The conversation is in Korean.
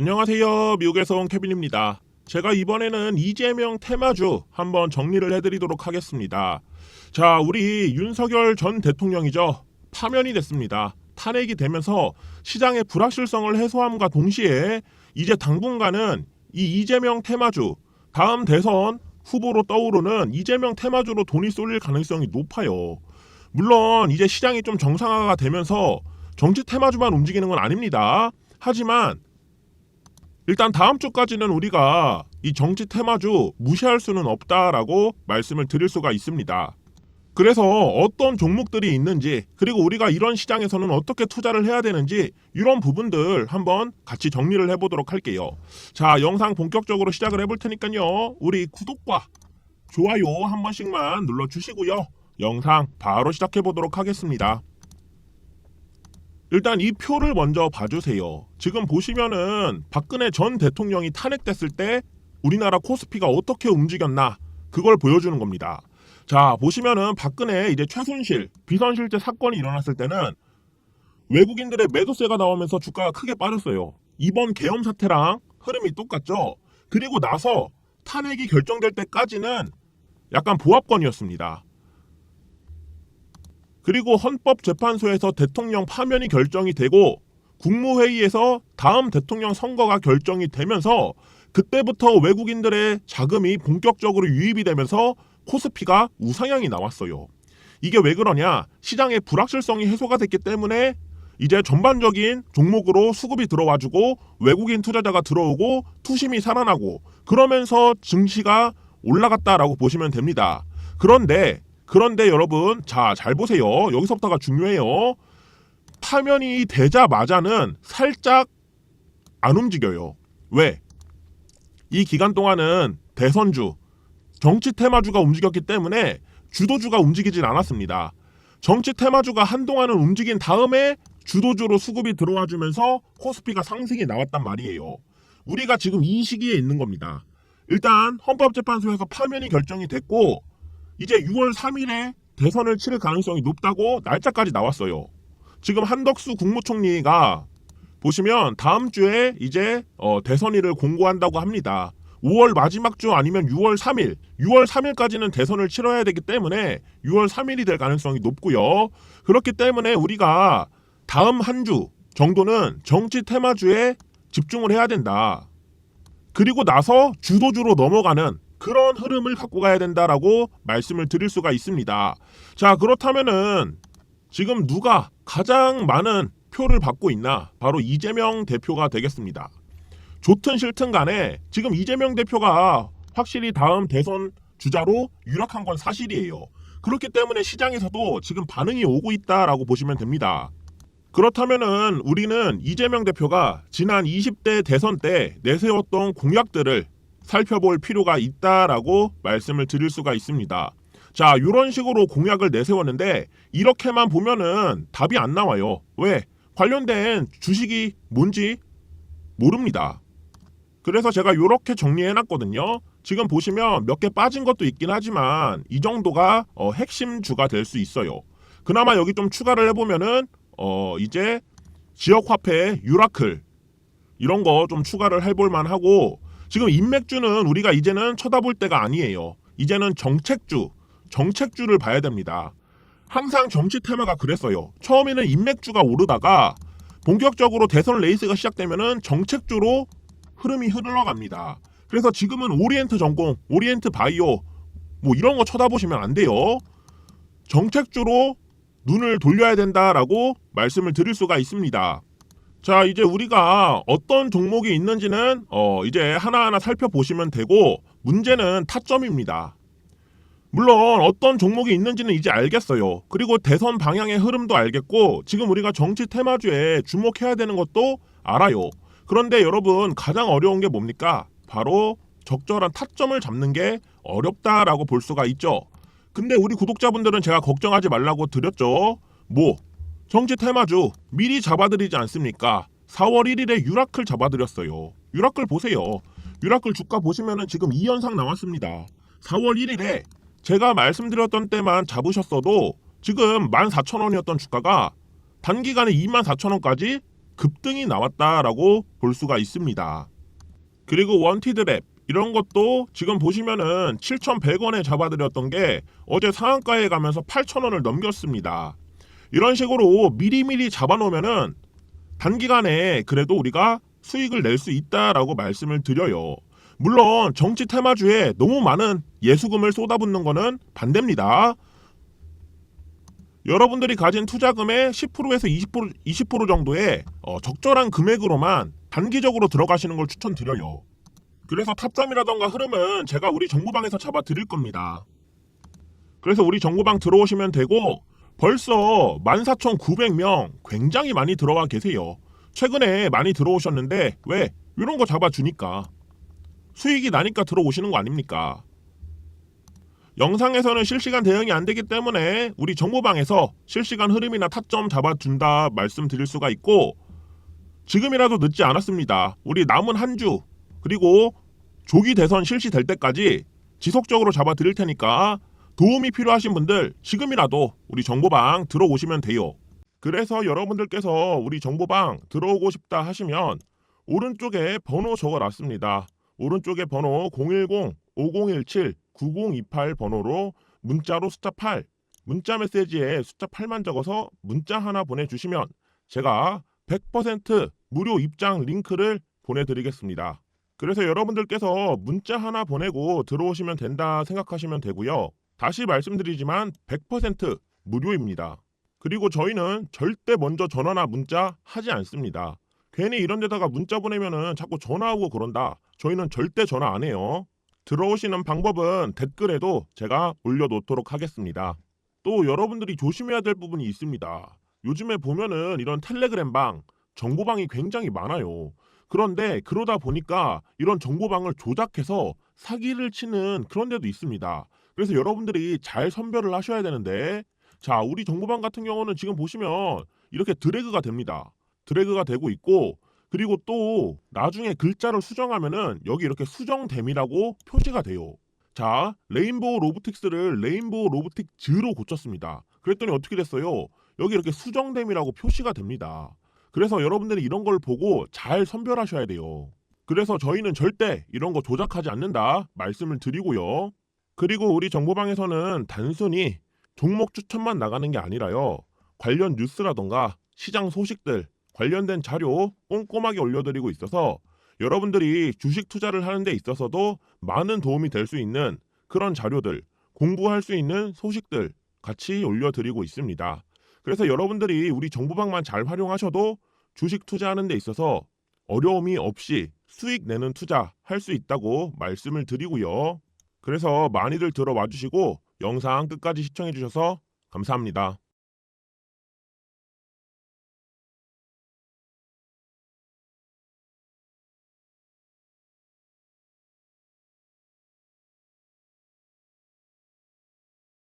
안녕하세요. 미국에서 온 케빈입니다. 제가 이번에는 이재명 테마주 한번 정리를 해드리도록 하겠습니다. 자, 우리 윤석열 전 대통령이죠. 파면이 됐습니다. 탄핵이 되면서 시장의 불확실성을 해소함과 동시에 이제 당분간은 이 이재명 테마주 다음 대선 후보로 떠오르는 이재명 테마주로 돈이 쏠릴 가능성이 높아요. 물론 이제 시장이 좀 정상화가 되면서 정치 테마주만 움직이는 건 아닙니다. 하지만 일단 다음 주까지는 우리가 이 정치 테마주 무시할 수는 없다라고 말씀을 드릴 수가 있습니다. 그래서 어떤 종목들이 있는지 그리고 우리가 이런 시장에서는 어떻게 투자를 해야 되는지 이런 부분들 한번 같이 정리를 해보도록 할게요. 자 영상 본격적으로 시작을 해볼 테니까요. 우리 구독과 좋아요 한 번씩만 눌러주시고요. 영상 바로 시작해 보도록 하겠습니다. 일단 이 표를 먼저 봐주세요. 지금 보시면은 박근혜 전 대통령이 탄핵됐을 때 우리나라 코스피가 어떻게 움직였나 그걸 보여주는 겁니다. 자 보시면은 박근혜 이제 최순실 비선실제 사건이 일어났을 때는 외국인들의 매도세가 나오면서 주가가 크게 빠졌어요. 이번 계엄 사태랑 흐름이 똑같죠. 그리고 나서 탄핵이 결정될 때까지는 약간 보합권이었습니다. 그리고 헌법재판소에서 대통령 파면이 결정이 되고 국무회의에서 다음 대통령 선거가 결정이 되면서 그때부터 외국인들의 자금이 본격적으로 유입이 되면서 코스피가 우상향이 나왔어요. 이게 왜 그러냐? 시장의 불확실성이 해소가 됐기 때문에 이제 전반적인 종목으로 수급이 들어와주고 외국인 투자자가 들어오고 투심이 살아나고 그러면서 증시가 올라갔다라고 보시면 됩니다. 그런데 그런데 여러분 자 잘 보세요. 여기서부터가 중요해요. 파면이 되자마자는 살짝 안 움직여요. 왜? 이 기간 동안은 대선주, 정치 테마주가 움직였기 때문에 주도주가 움직이진 않았습니다. 정치 테마주가 한동안은 움직인 다음에 주도주로 수급이 들어와 주면서 코스피가 상승이 나왔단 말이에요. 우리가 지금 이 시기에 있는 겁니다. 일단 헌법재판소에서 파면이 결정이 됐고 이제 6월 3일에 대선을 치를 가능성이 높다고 날짜까지 나왔어요. 지금 한덕수 국무총리가 보시면 다음 주에 이제 어, 대선일을 공고한다고 합니다. 5월 마지막 주 아니면 6월 3일, 6월 3일까지는 대선을 치러야 되기 때문에 6월 3일이 될 가능성이 높고요. 그렇기 때문에 우리가 다음 한 주 정도는 정치 테마주에 집중을 해야 된다. 그리고 나서 주도주로 넘어가는 그런 흐름을 갖고 가야 된다라고 말씀을 드릴 수가 있습니다. 자, 그렇다면은 지금 누가 가장 많은 표를 받고 있나? 바로 이재명 대표가 되겠습니다. 좋든 싫든 간에 지금 이재명 대표가 확실히 다음 대선 주자로 유력한 건 사실이에요. 그렇기 때문에 시장에서도 지금 반응이 오고 있다라고 보시면 됩니다. 그렇다면은 우리는 이재명 대표가 지난 20대 대선 때 내세웠던 공약들을 살펴볼 필요가 있다라고 말씀을 드릴 수가 있습니다. 자, 이런 식으로 공약을 내세웠는데 이렇게만 보면은 답이 안 나와요. 왜? 관련된 주식이 뭔지 모릅니다. 그래서 제가 이렇게 정리해 놨거든요. 지금 보시면 몇 개 빠진 것도 있긴 하지만 이 정도가 어, 핵심 주가 될 수 있어요. 그나마 여기 좀 추가를 해보면은 어, 이제 지역 화폐 유라클 이런 거 좀 추가를 해볼 만 하고 지금 인맥주는 우리가 이제는 쳐다볼 때가 아니에요. 이제는 정책주, 정책주를 봐야 됩니다. 항상 정치 테마가 그랬어요. 처음에는 인맥주가 오르다가 본격적으로 대선 레이스가 시작되면은 정책주로 흐름이 흘러갑니다. 그래서 지금은 오리엔트 전공, 오리엔트 바이오 뭐 이런 거 쳐다보시면 안 돼요. 정책주로 눈을 돌려야 된다라고 말씀을 드릴 수가 있습니다. 자, 이제 우리가 어떤 종목이 있는지는 어, 이제 하나하나 살펴보시면 되고 문제는 타점입니다. 물론 어떤 종목이 있는지는 이제 알겠어요. 그리고 대선 방향의 흐름도 알겠고 지금 우리가 정치 테마주에 주목해야 되는 것도 알아요. 그런데 여러분 가장 어려운 게 뭡니까? 바로 적절한 타점을 잡는 게 어렵다라고 볼 수가 있죠. 근데 우리 구독자분들은 제가 걱정하지 말라고 드렸죠. 뭐 정치 테마주 미리 잡아드리지 않습니까? 4월 1일에 유라클 잡아드렸어요. 유라클 보세요. 유라클 주가 보시면은 지금 이 현상 나왔습니다. 4월 1일에 제가 말씀드렸던 때만 잡으셨어도 지금 14,000원이었던 주가가 단기간에 24,000원까지 급등이 나왔다라고 볼 수가 있습니다. 그리고 원티드랩 이런 것도 지금 보시면은 7,100원에 잡아드렸던 게 어제 상한가에 가면서 8,000원을 넘겼습니다. 이런 식으로 미리미리 잡아놓으면은 단기간에 그래도 우리가 수익을 낼 수 있다라고 말씀을 드려요. 물론 정치 테마주에 너무 많은 예수금을 쏟아붓는 거는 반대입니다. 여러분들이 가진 투자금의 10%에서 20% 20% 정도의 어, 적절한 금액으로만 단기적으로 들어가시는 걸 추천드려요. 그래서 탑점이라던가 흐름은 제가 우리 정보방에서 잡아 드릴 겁니다. 그래서 우리 정보방 들어오시면 되고 벌써 14,900명 굉장히 많이 들어와 계세요. 최근에 많이 들어오셨는데 왜 이런 거 잡아 주니까 수익이 나니까 들어오시는 거 아닙니까? 영상에서는 실시간 대응이 안 되기 때문에 우리 정보방에서 실시간 흐름이나 타점 잡아준다 말씀드릴 수가 있고 지금이라도 늦지 않았습니다. 우리 남은 한 주 그리고 조기 대선 실시될 때까지 지속적으로 잡아드릴 테니까 도움이 필요하신 분들 지금이라도 우리 정보방 들어오시면 돼요. 그래서 여러분들께서 우리 정보방 들어오고 싶다 하시면 오른쪽에 번호 적어놨습니다. 오른쪽에 번호 010-5017-9028 번호로 문자로 숫자 8 문자 메시지에 숫자 8만 적어서 문자 하나 보내주시면 제가 100% 무료 입장 링크를 보내드리겠습니다. 그래서 여러분들께서 문자 하나 보내고 들어오시면 된다 생각하시면 되고요. 다시 말씀드리지만 100% 무료입니다. 그리고 저희는 절대 먼저 전화나 문자 하지 않습니다. 괜히 이런 데다가 문자 보내면은 자꾸 전화 오고 그런다. 저희는 절대 전화 안 해요. 들어오시는 방법은 댓글에도 제가 올려놓도록 하겠습니다. 또 여러분들이 조심해야 될 부분이 있습니다. 요즘에 보면은 이런 텔레그램방, 정보방이 굉장히 많아요. 그런데 그러다 보니까 이런 정보방을 조작해서 사기를 치는 그런 데도 있습니다. 그래서 여러분들이 잘 선별을 하셔야 되는데 자, 우리 정보방 같은 경우는 지금 보시면 이렇게 드래그가 됩니다. 드래그가 되고 있고 그리고 또 나중에 글자를 수정하면은 여기 이렇게 수정됨이라고 표시가 돼요. 자, 레인보우 로보틱스를 레인보우 로보틱 즈로 고쳤습니다. 그랬더니 어떻게 됐어요? 여기 이렇게 수정됨이라고 표시가 됩니다. 그래서 여러분들이 이런 걸 보고 잘 선별하셔야 돼요. 그래서 저희는 절대 이런 거 조작하지 않는다 말씀을 드리고요. 그리고 우리 정보방에서는 단순히 종목 추천만 나가는 게 아니라요. 관련 뉴스라던가 시장 소식들 관련된 자료 꼼꼼하게 올려드리고 있어서 여러분들이 주식 투자를 하는 데 있어서도 많은 도움이 될 수 있는 그런 자료들 공부할 수 있는 소식들 같이 올려드리고 있습니다. 그래서 여러분들이 우리 정보방만 잘 활용하셔도 주식 투자하는 데 있어서 어려움이 없이 수익 내는 투자 할 수 있다고 말씀을 드리고요. 그래서 많이들 들어와 주시고 영상 끝까지 시청해 주셔서 감사합니다.